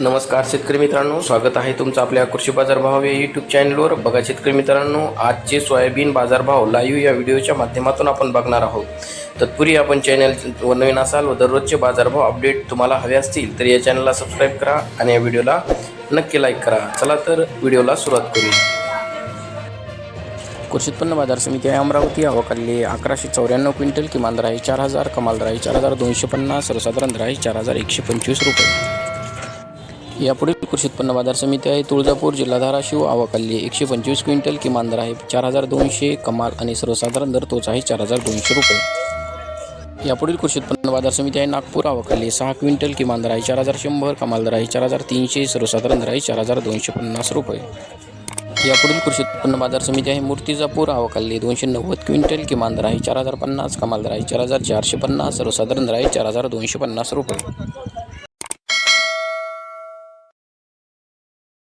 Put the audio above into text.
नमस्कार शेतकरी मित्रांनो स्वागत आहे तुमचं आपल्या कृषी बाजारभाव या यूट्यूब चॅनलवर बघा शेतकरी मित्रांनो आजचे सोयाबीन बाजारभाव लाईव्ह या व्हिडिओच्या माध्यमातून आपण बघणार आहोत. तत्पूर्वी आपण चॅनल व नवीन असाल व दररोजचे बाजारभाव अपडेट तुम्हाला हवे असतील तर या चॅनलला सबस्क्राईब करा आणि या व्हिडिओला नक्की लाईक करा. चला तर व्हिडिओला सुरुवात करूया कृषी उत्पन्न बाजार समिती आहे अमरावती अवकाली अकराशे चौऱ्याण्णव क्विंटल किमान दर आहे चार हजार कमाल राही चार हजार दोनशे पन्नास सर्वसाधारण राही चार हजार एकशे पंचवीस रुपये. यापुढील कृषी उत्पन्न बाजार समिती आहे. तुळजापूर जिल्हा धाराशिव आवकाल्ली एकशे पंचवीस क्विंटल. किमान दर आहे चार हजार दोनशे. कमाल आणि सर्वसाधारण दर तोच आहे चार हजार दोनशे रुपये. यापुढील कृषी उत्पन्न बाजार समिती आहे नागपूर आवकाल्ली सहा क्विंटल. किमान दर आहे चार हजार शंभर. कमाल दर आहे चार हजार तीनशे. सर्वसाधारण दर आहे चार हजार दोनशे पन्नास रुपये. यापुढील कृषी उत्पन्न बाजार समिती आहे मूर्तिजापूर आवकाल्ली दोनशे नव्वद क्विंटल. किमान दर आहे चार हजार पन्नास. कमाल दर आहे चार हजार चारशे पन्नास. सर्वसाधारण दर आहे चार हजार दोनशे पन्नास रुपये.